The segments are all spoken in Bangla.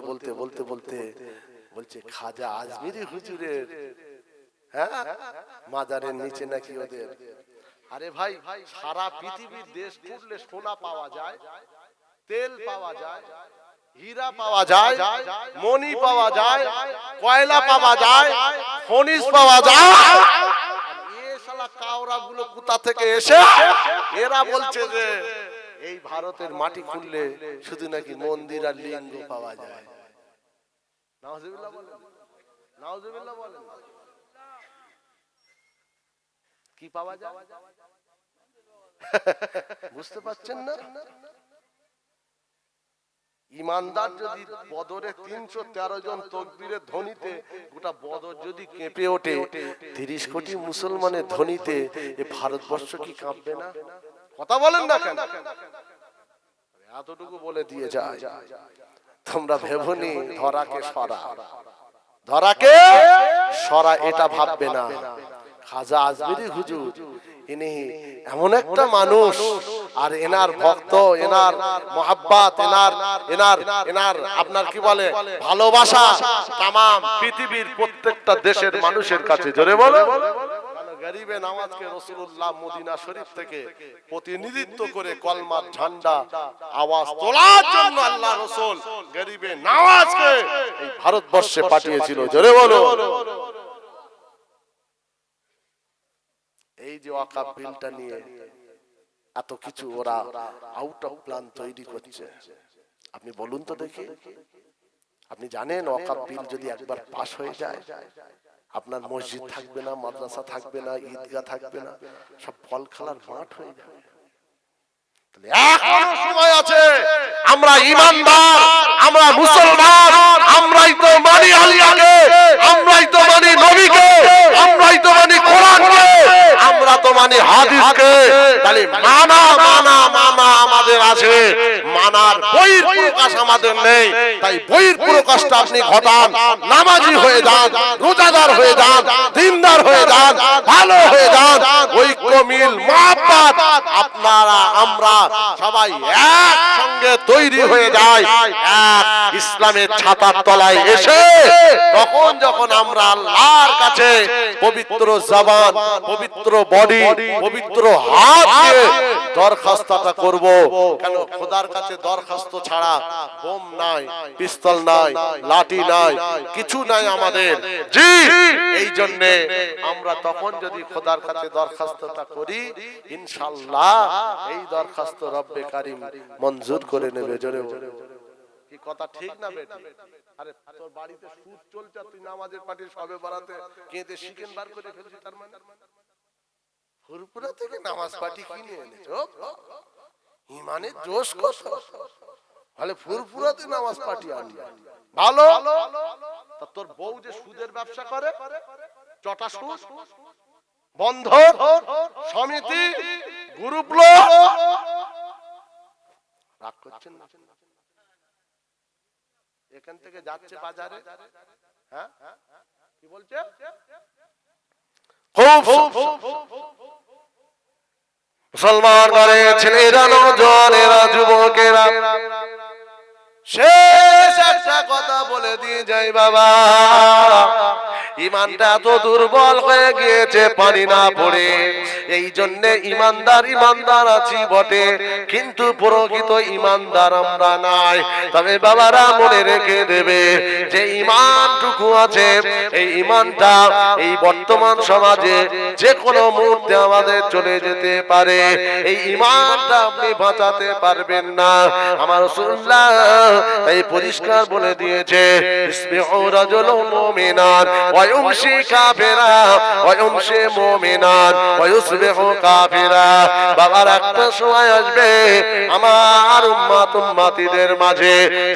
বলতে বলতে বলতে বলতে বলছে খাজা আজমিরি হুজুরের হ্যাঁ? মাজারের নিচে নাকি ওদের? আরে ভাই সারা পৃথিবীর দেশ ঘুরলে সোনা পাওয়া যায় তেল পাওয়া যায় হীরা পাওয়া যায় মণি পাওয়া যায় কয়লা পাওয়া যায় খনিজ পাওয়া যায়। এ শালা কাওরা গুলো কোথা থেকে এসে? এরা বলছে যে এই ভারতের মাটি খুললে শুধু নাকি মন্দির আর লিঙ্গ পাওয়া যায়। কি পাওয়া যায়? বুঝতে পারছেন না? ইমানদার যদি বদরে তিনশো তেরো জন তকবীরের ধ্বনিতে, গোটা বদর যদি কেঁপে ওঠে, তিরিশ কোটি মুসলমানের ধ্বনিতে, এ ভারতবর্ষ কি কাঁপবে না? কথা বলেন না কেন? এতটুকু বলে দিয়ে যায়। তোমরা ভেবনি ধরাকে সরা। ধরাকে সরা এটা ভাববে না। খাজা আজমিরি হুজুর ইনি এমন একটা মানুষ আর এনার ভক্ত এনার মহাব্বাত এনার এনার এনার আপনার কি বলে ভালোবাসা তাম পৃথিবীর প্রত্যেকটা দেশের মানুষের কাছে। জোরে বলো। গরিবে নামাজকে রসুল্লাহ মদিনা শরীফ থেকে প্রতিনিধিত্ব করে কলমার ঝান্ডা আওয়াজ তোলার জন্য আল্লাহ রসুল গরিবে নামাজকে এই ভারতবর্ষে পাঠিয়েছিল। জোরে বলো। এই যে ওয়াকাব বিলটা নিয়ে এত কিছু ওরা আউট অফ প্ল্যান তৈরি করছে। আপনি বলুন তো দেখি। আপনি জানেন ওয়াকাব বিল যদি একবার পাশ হয়ে যায়। আপনার মসজিদ থাকবে না মাদ্রাসা থাকবে না ঈদগাহ থাকবে না সব ফল খেলার মাঠ হয়ে যাবে। তাহলে সময় আছে আমরা ইমানদার আমরা মুসলমান আমরাই তো মানি আলিয়াকে আমরাই তো মানি নবীকে আমরাই তো মানি কোরআনকে আমরা তো মানি হাদিসকে। তাহলে মানা মানা মানা আমাদের আছে। মানার বইয়ের প্রকাশ আমাদের নেই। তাই বইয়ের প্রকাশটা আপনি ঘটান। নামাজি হয়ে যান রোজাদার হয়ে যান দিনদার হয়ে যান ভালো হয়ে যান। ঐক্য মিল মহাব্বত আপনারা আমরা সবাই এক সঙ্গে তৈরি হয়ে যায় এক ইসলামের ছাতার তলায় এসে তখন যখন আমরা আল্লাহর কাছে পবিত্র জবান পবিত্র বডি পবিত্র হাত দিয়ে দরখাস্তটা করব। কেন খোদার কাছে দরখাস্ত ছাড়া বোম নাই পিস্তল নাই লাঠি নাই কিছু নাই আমাদের। জি এই জন্য আমরা তখন যদি খোদার কাছে দরখাস্তটা করি ইনশাআল্লাহ এই দরখাস্ত রব্বে কারিম মঞ্জুর করে নেবে জোরে। কি কথা ঠিক না বেটি? আরে তোর বাড়িতে সুদ চলছে তুই নামাজের পার্টির সবে বাড়াতে কেঁদে শিখেন বার করে ফেলছি তার মানে? ফুরপুরা থেকে নামাজ পার্টি কিনে এনেছো। ইমানের জোশ কত? তাহলে ফুরপুরাতে নামাজ পার্টি আনলি ভালো? তা তোর বউ যে সুদের ব্যবসা করে? চটা সুদ? বন্ধ? সমিতি? গ্রুপ রাগ করছেন না? এখান থেকে যাচ্ছে বাজারে। হ্যাঁ? কি বলছে? মুসলমান ঘরে ছেলেরা নজনেরা যুবকেরা। শেষ একটা কথা বলে দিয়ে যাই বাবা। ইমানটা তো দুর্বল হয়ে গিয়েছে, পানি না পড়ে। এই জন্যে ইমানদার ইমানদার আছি বটে, কিন্তু প্রকৃত ইমানদার আমরা নাই। তবে বাবারা মনে রেখে দেবে যে ইমানটুকু আছে। এই ইমানটা এই বর্তমান সমাজে যে কোনো মুহূর্তে আমাদের চলে যেতে পারে। এই ইমানটা আপনি বাঁচাতে পারবেন না। আমার রাসূলুল্লাহ এই পরিষ্কার বলে দিয়েছে, ইসমিউ রাজুলুম মুমিনান ইউমশি কাফিরা ওয়া ইউমশি মুমিনান ওয়া বাবার একটা সময় আসবে আমার উম্মত উম্মতিদের মাঝে।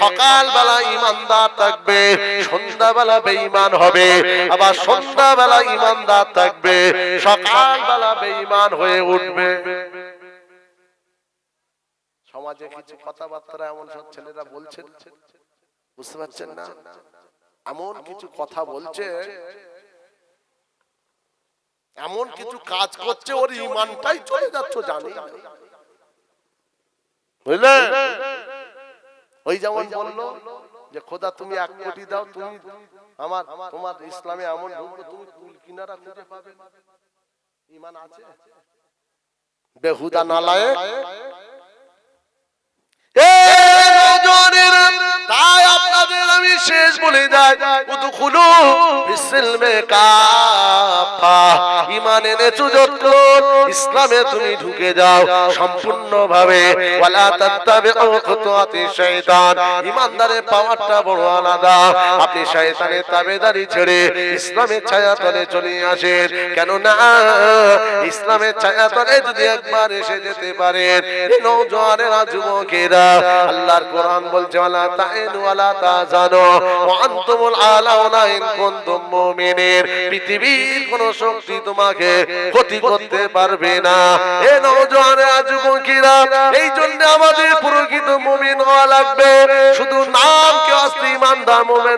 সকালবেলা ইমানদার থাকবে, সন্ধ্যাবেলা বেঈমান হবে, আবার সন্ধ্যাবেলা ইমানদার থাকবে, সকালবেলা বেঈমান হয়ে উঠবে। সমাজে কিছু কথাবার্তা এমন সব ছেলেরা বলছে, বুঝতে পারছেন না? এমন কিছু কথা বলছে এমন কিছু কাজ করছে ওর ইমানটাই চলে যাচ্ছে জানি বুঝলে? ওই যেমন বলল যে খোদা তুমি এক কোটি দাও তুমি আমার তোমার ইসলামে এমন ঢুকবো তুমি কুল কিনারা খুঁজে পাবে ইমান আছে? বেহুদা নালায় শেষ বলে যতক্ষণ ইসলামে তুমি ঢুকে যাও খুতুওয়াতি শাইতান। ঈমানদারের পাওয়ারটা বড় আলাদা। আপনি শয়তানের তাবেদারি ছেড়ে ইসলামের ছায়া তলে চলে আসেন। কেন না ইসলামের ছায়া তলে যদি একবার এসে যেতে পারেন এই নওজোয়ানেরা, যুবকেরা, আল্লাহর কোরআন বলছে, ওয়ালা তাইনু, ওয়ালা তাজানু পৃথিবীর কোন শক্তি তোমাকে ক্ষতি করতে পারবে না। এ এই জন্য আমাদের প্রকৃত মুমিন হওয়া লাগবে। শুধু নাম কে অস্তি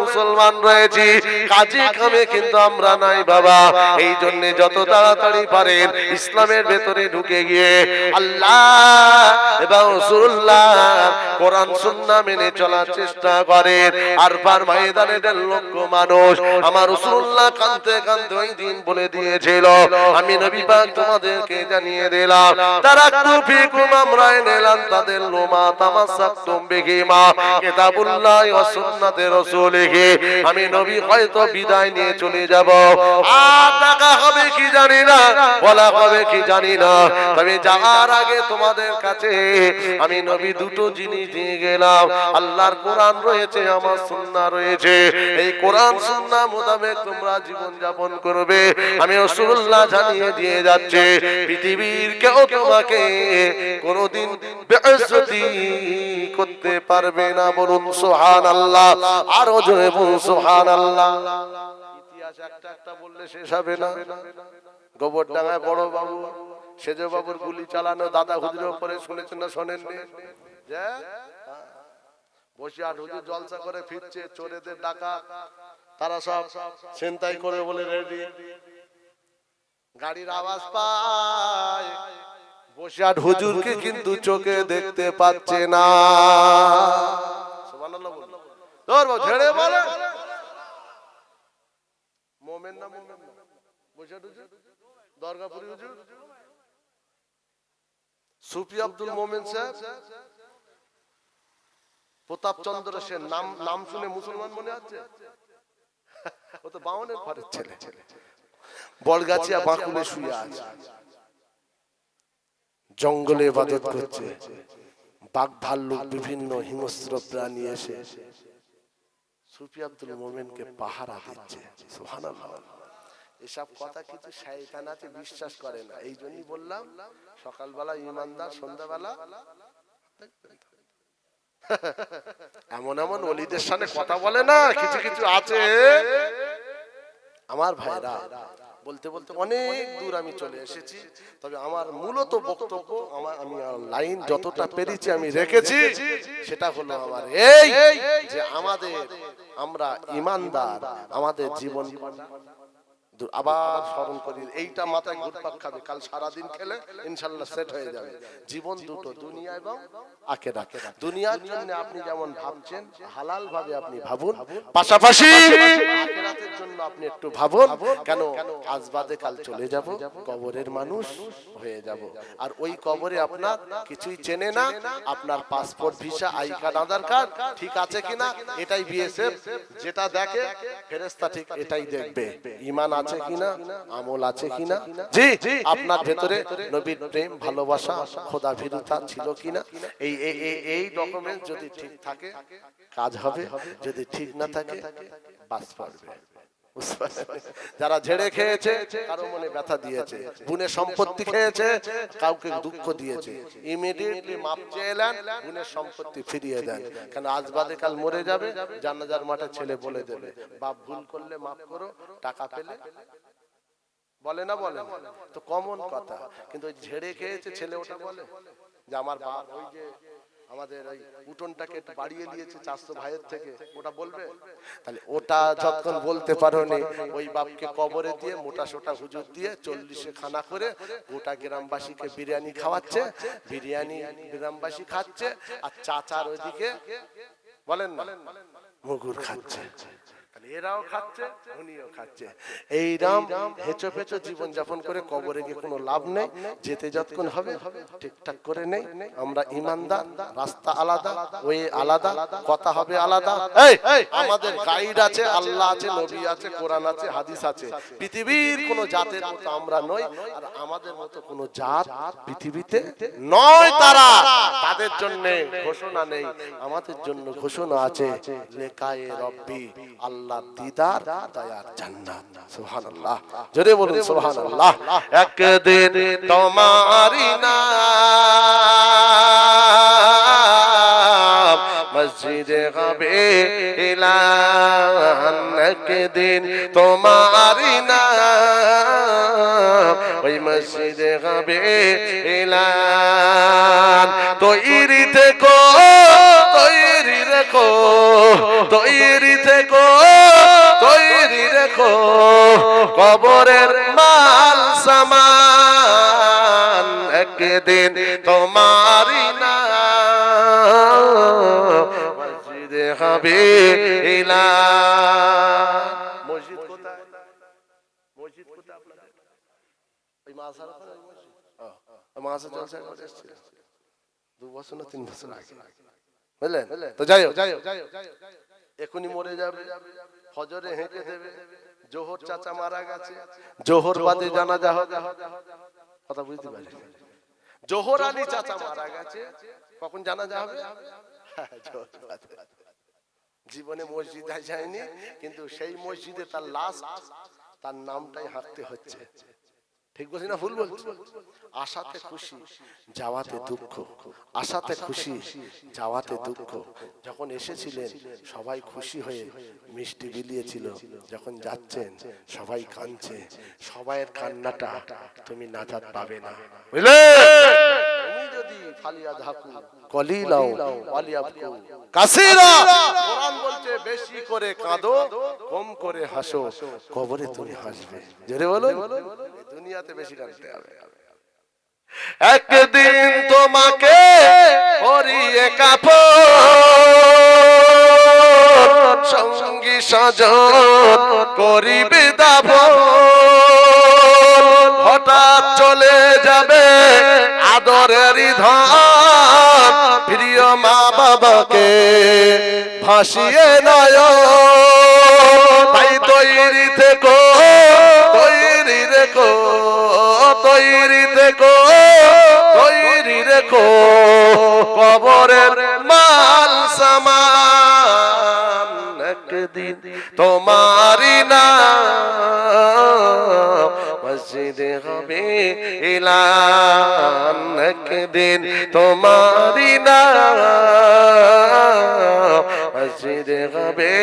মুসলমান রয়েছি, কাজে কামে কিন্তু আমরা নাই বাবা। এই জন্য যত তাড়াতাড়ি পারেন, ইসলামের ভেতরে ঢুকে গিয়ে আল্লাহ এবং কোরআন সুন্নাহ মেনে চলার চেষ্টা করেন। আর আমি নবী হয়তো বিদায় নিয়ে চলে যাব। আর হবে কি জানি না, বলা হবে কি জানি না। তবে যাওয়ার আগে তোমাদের কাছে আমি নবী দুটো জিনিস দিয়ে গেলাম। আল্লাহর কোরআন রয়েছে আমার সুন্নাহ রয়েছে। এই কোরআন, সুন্নাহ মোতাবেক তোমরা জীবন যাপন করবে। আমি রাসূলুল্লাহ জানিয়ে দিয়ে যাচ্ছে, পৃথিবীর কেউ তোমাকে কোনোদিন বেইজ্জতি করতে পারবে না বলুন সুবহানাল্লাহ, আরও জোরে বলুন সুবহানাল্লাহ। ইতিহাস একটা একটা বললে শেষ হবে না। গোবরডাঙ্গায় বড় বাবু সেজ বাবুর গুলি চালানো, দাদা হুজুরের উপরে শুনেছেন না শোনেননি? যে? বসে আর হুজুর জলসা করে ফিরছে চোরেদের ডাকা তারা সব ছিনতাই করে বলে রেডি। গাড়ির আওয়াজ পায়। হুজুরকে কিন্তু চোখে দেখতে পাচ্ছে না। সুবহানাল্লাহ ধরবো ঝেড়ে বলে মোমেন না মোমেন? না বসিয়াট হুজুর? দরগাপুরি হুজুর? সুফি আব্দুল মোমেন সাহেব? প্রতাপ চন্দ্র সেন নাম নাম শুনে মুসলমান মনে আছে? ও তো বাউনের ঘরের ছেলে। বড়গাছিয়া বাঁকুড়ে শুয়ে আছে। জঙ্গলে ইবাদত করছে। বাঘ ভাল্লুক বিভিন্ন হিংস্র প্রাণী এসে সুফি আব্দুল মোমেনকে পাহারা দিচ্ছে। সুবহানাল্লাহ। এসব কথা কিছু শয়তান আছে বিশ্বাস করে না। এই জন্যই বললাম সকালবেলা ইমানদার সন্ধ্যাবেলা এমন এমন অলিদের সামনে কথা বলে না কিছু কিছু আছে। আমার ভাইরা বলতে বলতে অনেক দূর আমি চলে এসেছি। তবে আমার মূলত বক্তব্য আমার আমি লাইন যতটা পেরেছি আমি রেখেছি সেটা হলো আমার এই যে আমাদের আমরা ইমানদার আমাদের জীবন আবার স্মরণ করি এইটা মাথায় ঘুরপাক খাবে। কাল সারাদিন খেলে ইনশাল্লাহ সেট হয়ে যাবে। জীবন দুটো দুনিয়া এবং আখেরা দুনিয়ার জন্য আপনি যেমন ভাবছেন হালাল ভাবে আপনি ভাবুন। পাশাপাশি আখেরাতের জন্য আপনি একটু ভাবুন কেন আজ বাদে কাল চলে যাব? কবরের মানুষ হয়ে যাব। আর ওই কবরে আপনার কিছুই চেনে না। আপনার passport visa I card Aadhaar card ঠিক আছে কিনা? এটাই বিএসএফ যেটা দেখে ফেরেস্তা ঠিক এটাই দেখবে ইমান আছে কিনা? আমল আছে কিনা? জি আপনার ভেতরে নবীর প্রেম ভালোবাসা খোদা ভীরুতা ছিল কিনা? এই এই- ডকুমেন্ট যদি ঠিক থাকে কাজ হবে। যদি ঠিক না থাকে বাস পারবে? যারা ঝেড়ে খেয়েছে, কারও মনে ব্যথা দিয়েছে, গুণে সম্পত্তি খেয়েছে, কাউকে দুঃখ দিয়েছে। ইমিডিয়েটলি মাপ চেয়ে এলেন গুণের সম্পত্তি ফিরিয়ে দেন। কেন আজ বাদে কাল মরে যাবে? জানাজার মাঠে ছেলে বলে দেবে, বাপ, ভুল করলে মাপ করো, টাকা পেলে বলে না বলে? তো কমন কথা। কিন্তু ঝেড়ে খেয়েছে ছেলে ওটা বলে? যে আমার বাপ, ওই যে আমাদের ওই উঠোনটাকে বাড়িয়ে দিয়েছে চারশো ভাইয়ের থেকে। ওটা বলবে? তাহলে ওটা যতক্ষণ বলতে পারোনি, ওই বাপকে কবরে দিয়ে মোটা সোটা হুজুর দিয়ে চল্লিশে খানা করে গোটা গ্রামবাসীকে বিরিয়ানি খাওয়াচ্ছে, বিরিয়ানি গ্রামবাসী খাচ্ছে, আর চাচার ওইদিকে বলেন না, মুগুর খাচ্ছে। এরাও খাচ্ছে উনিও খাচ্ছে। এই রাম হেঁচো পেঁচো জীবন যাপন করে কবরে গিয়ে কোনো লাভ নেই যেতে যতক্ষণ হবে ঠিকঠাক করে নেই। আমরা ইমানদার রাস্তা আলাদা ওই আলাদা কথা হবে আলাদা। এই আমাদের গাইড আছে আল্লাহ আছে নবী আছে কোরআন আছে হাদিস আছে। পৃথিবীর কোন জাতের মতো আমরা নই আর আমাদের মতো কোন জাত পৃথিবীতে নয় তারা। তাদের জন্য ঘোষণা নেই আমাদের জন্য ঘোষণা আছে লেকায়ে রব্বি। আল্লাহ দিদার দয়ার জান্নাত। সুবহানাল্লাহ। জোরে বলুন সুবহানাল্লাহ। একদিন তোমারি নাম মসজিদে হবে ইলান একদিন তোমারি নাম ওই মসজিদে হবে ইলান তৈরি থেকো তৈরি রেখো তৈরি থেকো। রেখো কবরের মাল সামান একদিন তোমারি না। মসজিদে হবে ইলা মসজিদ কোথায়? মসজিদ কোথায় আপনাদের? ওই মাসার মাসা এসেছিল। দু বছর না তিন বছর আগে। বুঝলেন? তো যাই হোক এখনই মরে যাবে। ফজরে হেঁটে দেবে। জোহর চাচা মারা গেছে জোহর বাদে জানা যা কথা বুঝতে পারি জোহর আলী চাচা মারা গেছে কখন জানা যা হবে হ্যাঁ, জোহর জীবনে মসজিদ যায়নি কিন্তু সেই মসজিদে তার লাশ তার নামটাই হাঁটতে হচ্ছে। ঠিক বলছি না ভুল বলছি। আশাতে খুশি যাওয়াতে দুঃখ। আশাতে খুশি যাওয়াতে দুঃখ। যখন এসেছিলেন সবাই খুশি হয়ে মিষ্টি বিলিয়েছিল। যখন যাচ্ছেন সবাই কাঁদছে। সবাইয়ের কান্নাটা তুমি নাজাত পাবে না। বুঝলে? তুমি যদি ফালিয়া ধাকু কলিলাও ওয়ালিয়াবকু কাসীরা! কোরআন বলছে বেশি করে কাঁদো কম করে হাসো। কবরে তুমি হাসবে। জোরে বলো দুনিয়াতে বেশি কাঁদতে হবে। একদিন তোমাকে পরিয়ে কাপড় সঙ্গী সজন করিবে দাব হঠাৎ চলে যাবে আদরের ধন। প্রিয় মা বাবাকে ভাসিয়ে নয় তাই তৈরি থেকো তৈরি রেখো, তৈরি থেকো তৈরি রেখো। কবরের মাল সামান একদিন তোমারি না মসজিদে হবে ইলান একদিন তোমারি না মসজিদে হবে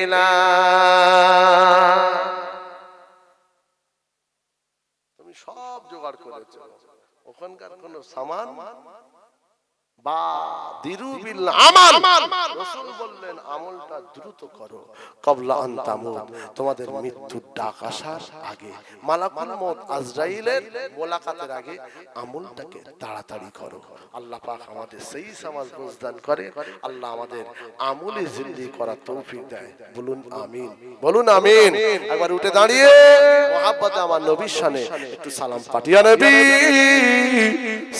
ইলান জোগাড় করেছে। ওখানকার কোন সামান বা দিরুবিল আমাল। রাসূল বললেন আমলটা দ্রুত করো কবলা আন তোমাদের মৃত্যুর ডাক আসার আগে। মালাকুল মউত আজরাইলের মোলাকাতের আগে আমলটাকে তাড়াতাড়ি করো। আল্লাহ পাক আমাদের সেই সমাজ প্রদান করে। আল্লাহ আমাদের আমলে জিন্দি করার তৌফিক দেয়। বলুন আমিন। বলুন আমিন। একবার উঠে দাঁড়িয়ে মোহাব্বতে আমার নবীর শানে একটু সালাম পাঠিয়ে নবী।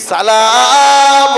সালাম